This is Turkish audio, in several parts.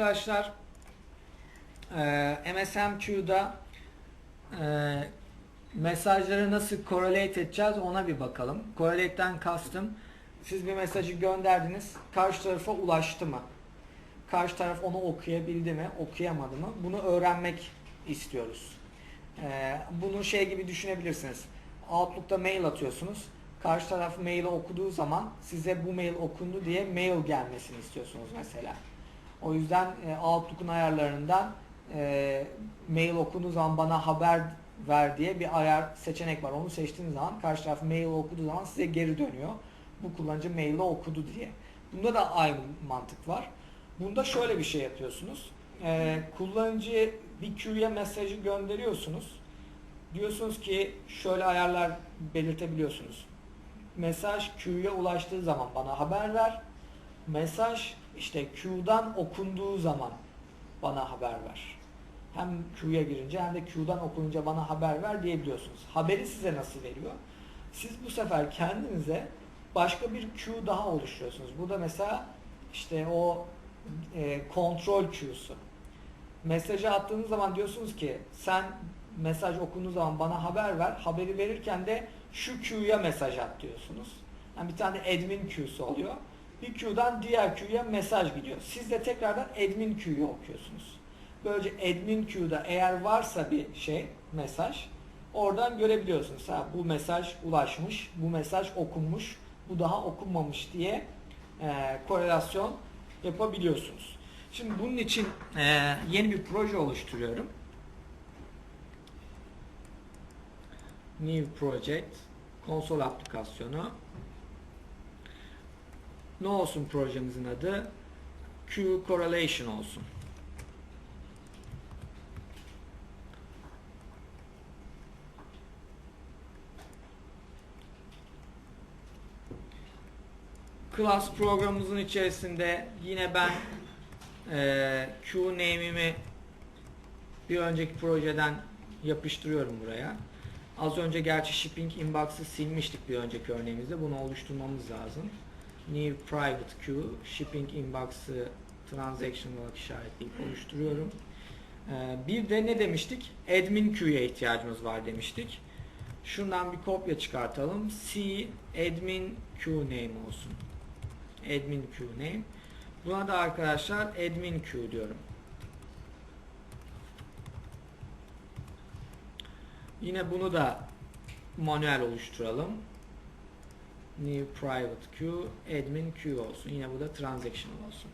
arkadaşlar e, MSMQ'da e, mesajları nasıl correlate edeceğiz ona bir bakalım. Correlate'den kastım siz bir mesajı gönderdiniz. Karşı tarafa ulaştı mı? Karşı taraf onu okuyabildi mi? Okuyamadı mı? Bunu öğrenmek istiyoruz. E, bunu şey gibi düşünebilirsiniz. Outlook'ta mail atıyorsunuz. Karşı taraf maili okuduğu zaman size bu mail okundu diye mail gelmesini istiyorsunuz mesela. O yüzden e, Outlook'un ayarlarından e, mail okunduğu zaman bana haber ver diye bir ayar seçenek var. Onu seçtiğiniz zaman karşı taraf mail okuduğu zaman size geri dönüyor. Bu kullanıcı maili okudu diye. Bunda da aynı mantık var. Bunda şöyle bir şey yapıyorsunuz. E, kullanıcı bir queue'ya mesajı gönderiyorsunuz. Diyorsunuz ki şöyle ayarlar belirtebiliyorsunuz. Mesaj queue'ya ulaştığı zaman bana haber ver. Mesaj işte queue'dan okunduğu zaman bana haber ver. Hem queue'ya girince hem de queue'dan okununca bana haber ver diyebiliyorsunuz. Haberi size nasıl veriyor? Siz bu sefer kendinize başka bir queue daha oluşturuyorsunuz. Burada mesela işte o e, kontrol queue'su. Mesajı attığınız zaman diyorsunuz ki sen mesaj okunduğu zaman bana haber ver. Haberi verirken de şu queue'ya mesaj at diyorsunuz. Yani bir tane admin queue'su oluyor. Bir queue'dan diğer queue'ya mesaj gidiyor. Siz de tekrardan admin queue'yu okuyorsunuz. Böylece admin queue'da eğer varsa bir şey, mesaj oradan görebiliyorsunuz. Ha, bu mesaj ulaşmış, bu mesaj okunmuş, bu daha okunmamış diye e, korelasyon yapabiliyorsunuz. Şimdi bunun için e, yeni bir proje oluşturuyorum. New Project konsol aplikasyonu ne olsun projemizin adı? Q Correlation olsun. Class programımızın içerisinde yine ben e, Q name'imi bir önceki projeden yapıştırıyorum buraya. Az önce gerçi shipping inbox'ı silmiştik bir önceki örneğimizde. Bunu oluşturmamız lazım. New private queue shipping inbox'ı transaction olarak işaretleyip oluşturuyorum. Ee, bir de ne demiştik? Admin queue'ya ihtiyacımız var demiştik. Şundan bir kopya çıkartalım. C admin queue name olsun. Admin queue name. Buna da arkadaşlar admin queue diyorum. Yine bunu da manuel oluşturalım. New private queue, admin queue olsun. Yine bu da transaction olsun.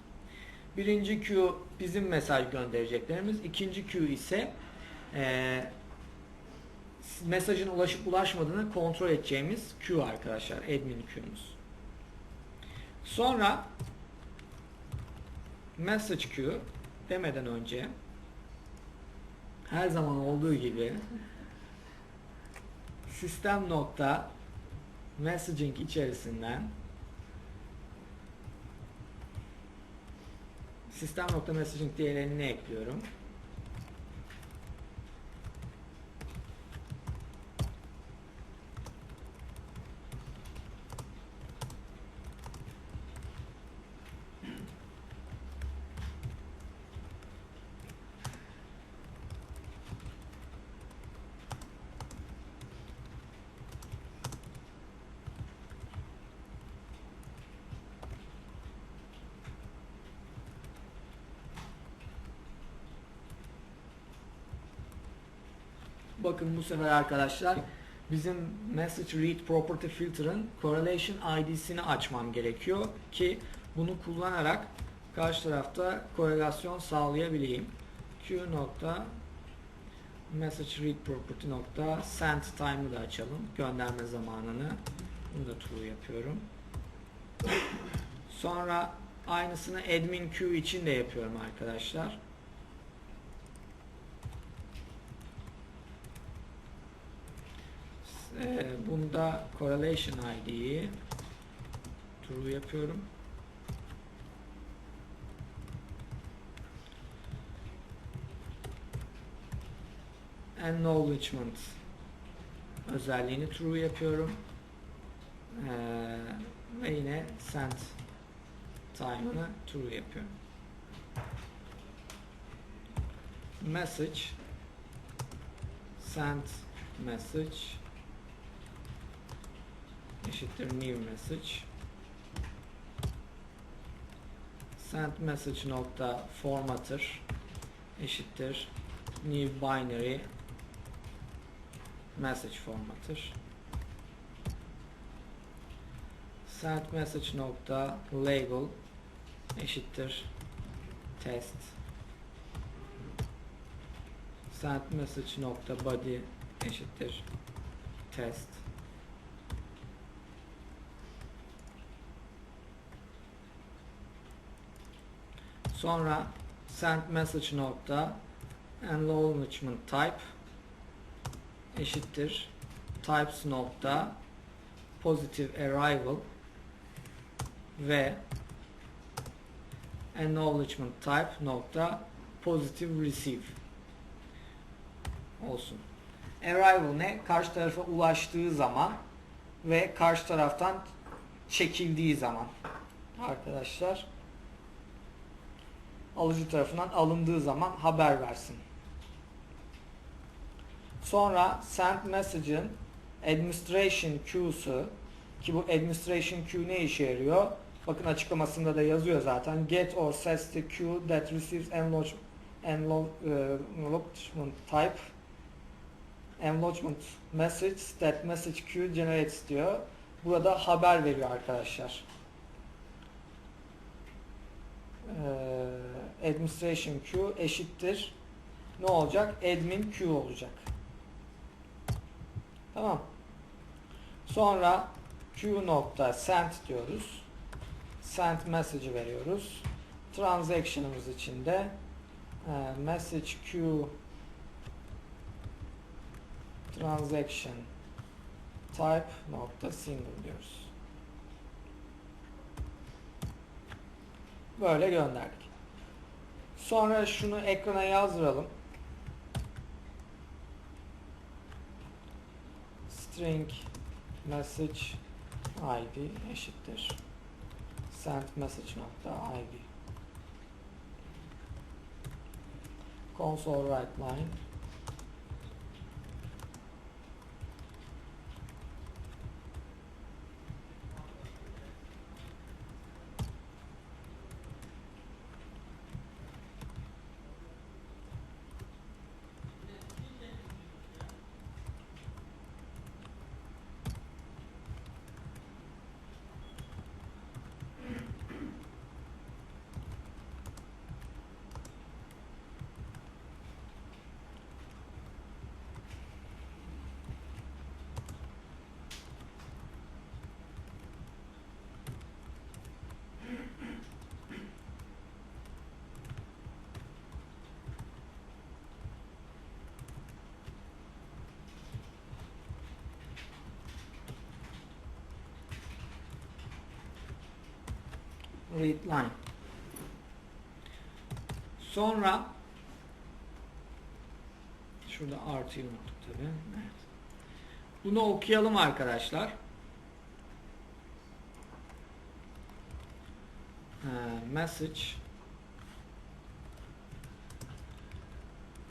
Birinci queue bizim mesaj göndereceklerimiz. İkinci queue ise e, mesajın ulaşıp ulaşmadığını kontrol edeceğimiz queue arkadaşlar. Admin queue'muz. Sonra message queue demeden önce her zaman olduğu gibi sistem nokta messaging içerisinden sistem nokta messaging değerini ekliyorum. Bakın bu sefer arkadaşlar bizim message read property filter'ın correlation ID'sini açmam gerekiyor ki bunu kullanarak karşı tarafta korelasyon sağlayabileyim. Q nokta message read property send time'ı da açalım. Gönderme zamanını. Bunu da true yapıyorum. Sonra aynısını admin queue için de yapıyorum arkadaşlar. Ee, bunda correlation ID'yi true yapıyorum. Acknowledgement özelliğini true yapıyorum. Ee, ve yine send time'ını true yapıyorum. message send message eşittir new message. Send message nokta formatter eşittir new binary message formatter. Send message nokta label eşittir test. Send message nokta body eşittir test sonra send message nokta acknowledgement type eşittir types nokta positive arrival ve acknowledgement type nokta positive receive olsun. Arrival ne? Karşı tarafa ulaştığı zaman ve karşı taraftan çekildiği zaman arkadaşlar alıcı tarafından alındığı zaman haber versin. Sonra send message'ın administration queue'su ki bu administration queue ne işe yarıyor? Bakın açıklamasında da yazıyor zaten. Get or sets the queue that receives enlarge- enlo- e, enlargement type enlargement message that message queue generates diyor. Burada haber veriyor arkadaşlar. Ee, administration queue eşittir ne olacak? Admin queue olacak. Tamam. Sonra queue nokta send diyoruz. Send message veriyoruz. Transaction'ımız için de e, message queue transaction type nokta single diyoruz. Böyle gönderdik. Sonra şunu ekrana yazdıralım. String message id eşittir. Send message nokta id console write line read line. Sonra şurada artıyı unuttuk tabi. Evet. Bunu okuyalım arkadaşlar. Ee, message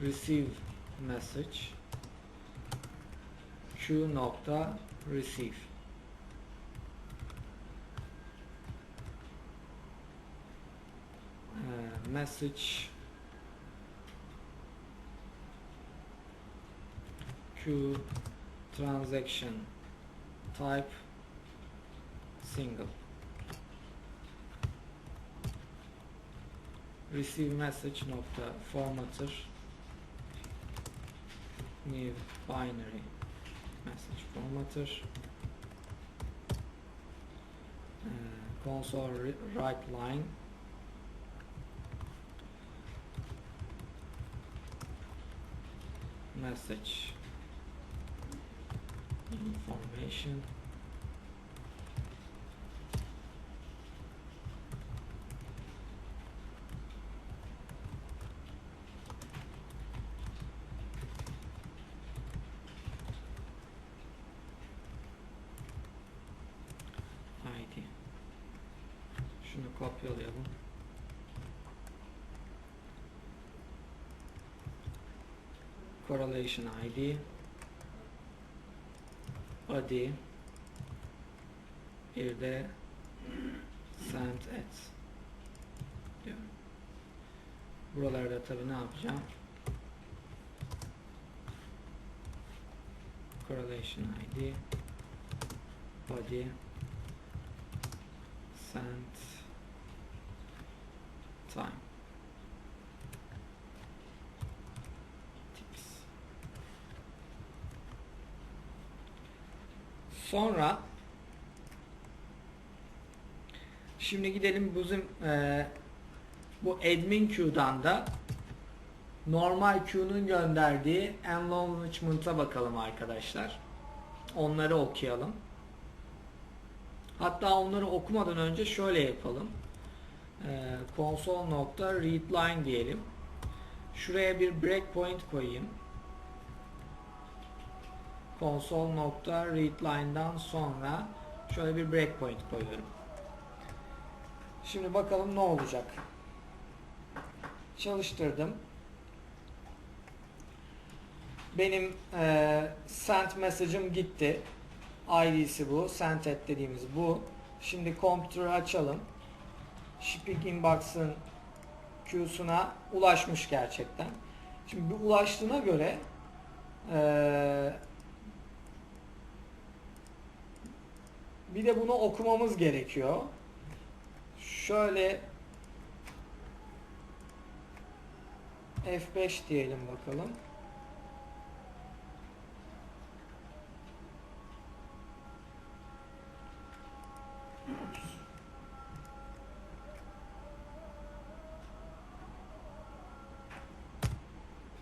receive message q nokta receive message. Q transaction type single. Receive message nokta formatter. New binary message formatter. Uh, console write line message. İnformation. ID şunu kopyalayalım correlation ID body bir de send at diyorum. Buralarda tabi ne yapacağım? correlation ID body send time sonra şimdi gidelim bizim eee, bu admin queue'dan da normal queue'nun gönderdiği enlargement'a bakalım arkadaşlar. Onları okuyalım. Hatta onları okumadan önce şöyle yapalım. Ee, console.readline diyelim. Şuraya bir breakpoint koyayım. console.readline'dan sonra şöyle bir breakpoint koyuyorum. Şimdi bakalım ne olacak. Çalıştırdım. Benim e, sent mesajım gitti. ID'si bu. Sent et dediğimiz bu. Şimdi computer'ı açalım. Shipping Inbox'ın queue'suna ulaşmış gerçekten. Şimdi bu ulaştığına göre e, bir de bunu okumamız gerekiyor. Şöyle F5 diyelim bakalım.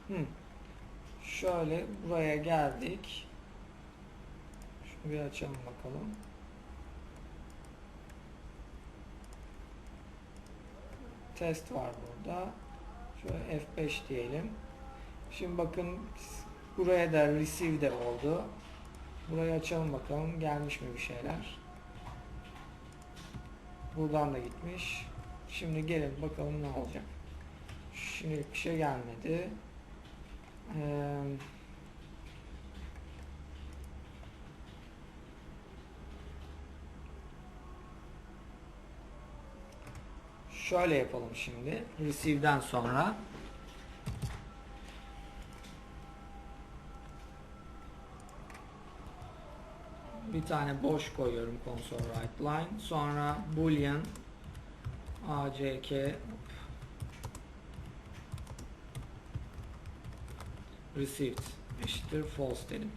Hmm. Şöyle buraya geldik. Şunu bir açalım bakalım. Test var burada. Şöyle F5 diyelim. Şimdi bakın buraya da receive de oldu. Burayı açalım bakalım gelmiş mi bir şeyler. Buradan da gitmiş. Şimdi gelin bakalım ne olacak. Şimdilik bir şey gelmedi. Ee, şöyle yapalım şimdi. Receive'den sonra bir tane boş koyuyorum console write line. Sonra boolean ACK received eşittir false dedim.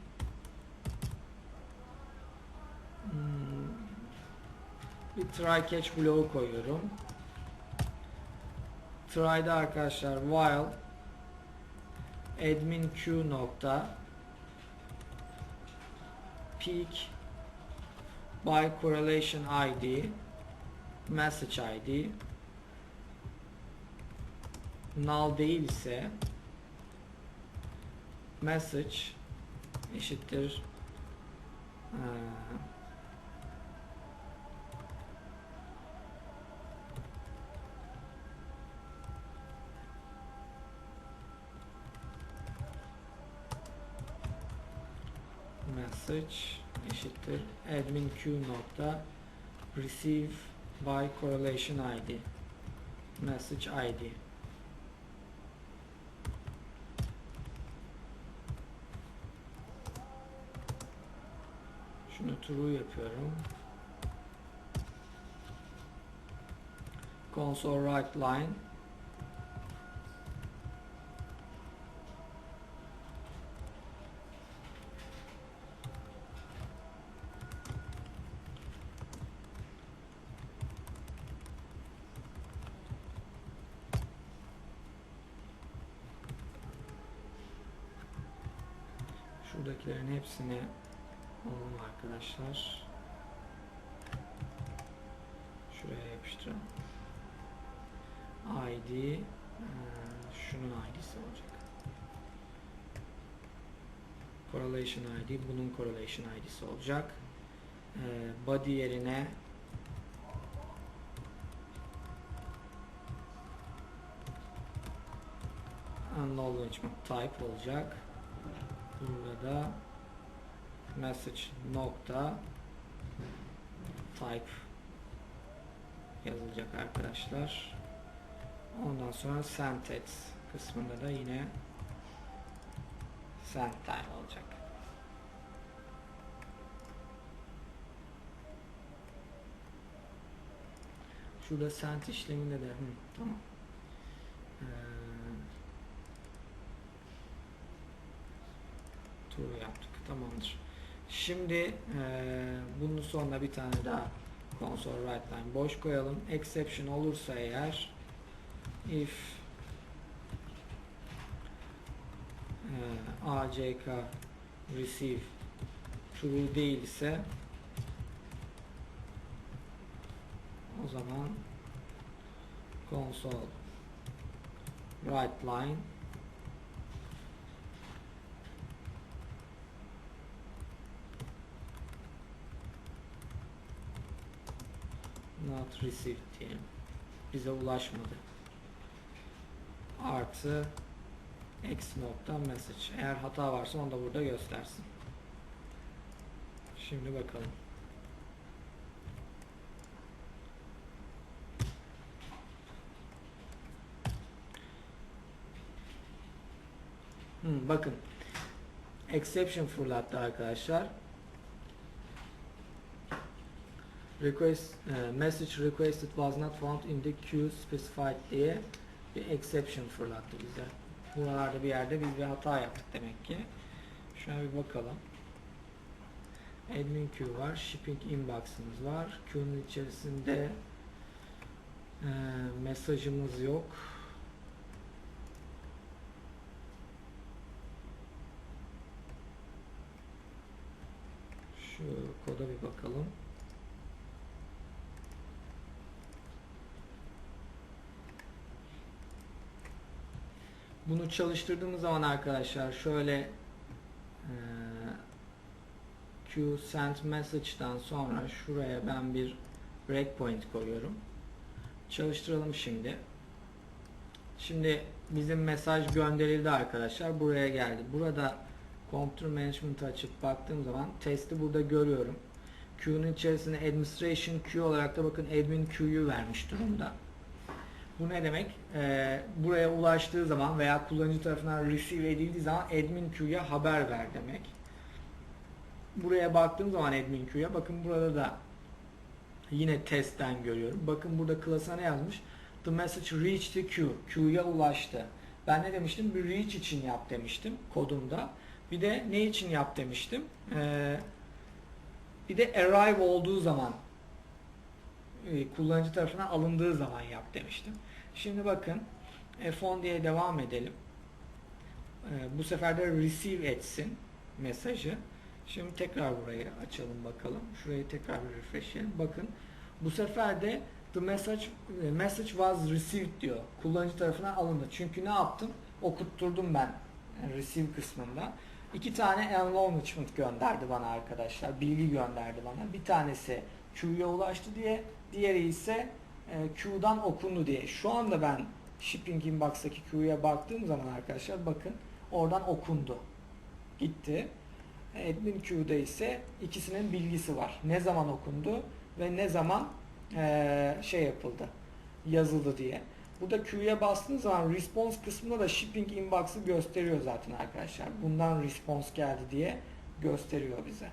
Hmm, Bir try catch bloğu koyuyorum. Try'da arkadaşlar while admin q nokta. Peak by correlation id message id null değilse message eşittir eee, message eşittir. Admin q nokta receive by correlation id message id şunu true yapıyorum. Console write line Şuradakilerin hepsini alalım arkadaşlar. Şuraya yapıştıralım. ID şunun ID'si olacak. Correlation ID bunun correlation ID'si olacak. Body yerine acknowledgement type olacak. Burada da message nokta type yazılacak arkadaşlar. Ondan sonra sentence kısmında da yine sentime olacak. Şurada sent işleminde de hı, tamam. Ee, true yaptık. Tamamdır. Şimdi eee bunun sonuna bir tane daha console write line boş koyalım. Exception olursa eğer if eee, ACK receive true değilse o zaman console write line not received diyelim. Bize ulaşmadı. Artı x nokta message. Eğer hata varsa onu da burada göstersin. Şimdi bakalım. Hmm, bakın. Exception fırlattı arkadaşlar. Request e, message requested was not found in the queue specified diye bir exception fırlattı bize. Buralarda bir yerde biz bir hata yaptık demek ki. Şuna bir bakalım. Admin queue var, shipping inbox'ımız var. Queue'nun içerisinde e, mesajımız yok. Şu koda bir bakalım. Bunu çalıştırdığımız zaman arkadaşlar şöyle e, Q send message'dan sonra şuraya ben bir breakpoint koyuyorum. Çalıştıralım şimdi. Şimdi bizim mesaj gönderildi arkadaşlar. Buraya geldi. Burada Computer Management açıp baktığım zaman testi burada görüyorum. Q'nun içerisine Administration Q olarak da bakın Admin Q'yu vermiş durumda. Bu ne demek? Ee, buraya ulaştığı zaman veya kullanıcı tarafından receive edildiği zaman admin queue'ya haber ver demek. Buraya baktığım zaman admin queue'ya bakın burada da yine testten görüyorum. Bakın burada class'a ne yazmış? The message reached the queue. Queue'ya ulaştı. Ben ne demiştim? Bir reach için yap demiştim kodumda. Bir de ne için yap demiştim? Ee, bir de arrive olduğu zaman e, kullanıcı tarafından alındığı zaman yap demiştim. Şimdi bakın F10 diye devam edelim. E, bu sefer de receive etsin mesajı. Şimdi tekrar burayı açalım bakalım. Şurayı tekrar bir refreshleyelim. Bakın bu sefer de the message e, message was received diyor. Kullanıcı tarafından alındı. Çünkü ne yaptım? Okutturdum ben e, receive kısmında. İki tane acknowledgement gönderdi bana arkadaşlar. Bilgi gönderdi bana. Bir tanesi Q'ya ulaştı diye, diğeri ise e, Q'dan okundu diye. Şu anda ben Shipping Inbox'taki Q'ya baktığım zaman arkadaşlar bakın oradan okundu. Gitti. Admin Q'da ise ikisinin bilgisi var. Ne zaman okundu ve ne zaman e, şey yapıldı, yazıldı diye. Burada Q'ya bastığınız zaman response kısmında da shipping inbox'ı gösteriyor zaten arkadaşlar. Bundan response geldi diye gösteriyor bize.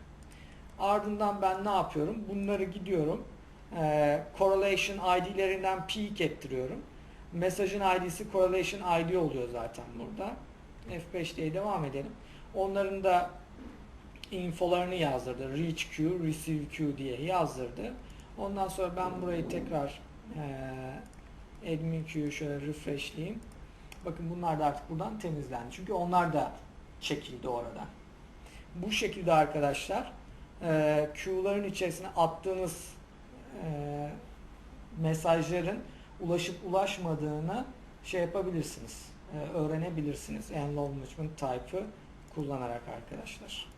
Ardından ben ne yapıyorum? Bunları gidiyorum. E, correlation ID'lerinden peek ettiriyorum. Mesajın ID'si correlation ID oluyor zaten burada. F5 diye devam edelim. Onların da infolarını yazdırdı. Reach queue, receive queue diye yazdırdı. Ondan sonra ben burayı tekrar e, admin queue'yu şöyle refreshleyeyim. Bakın bunlar da artık buradan temizlendi. Çünkü onlar da çekildi oradan. Bu şekilde arkadaşlar e, queue'ların içerisine attığınız e, mesajların ulaşıp ulaşmadığını şey yapabilirsiniz. E, öğrenebilirsiniz. Enrollment type'ı kullanarak arkadaşlar.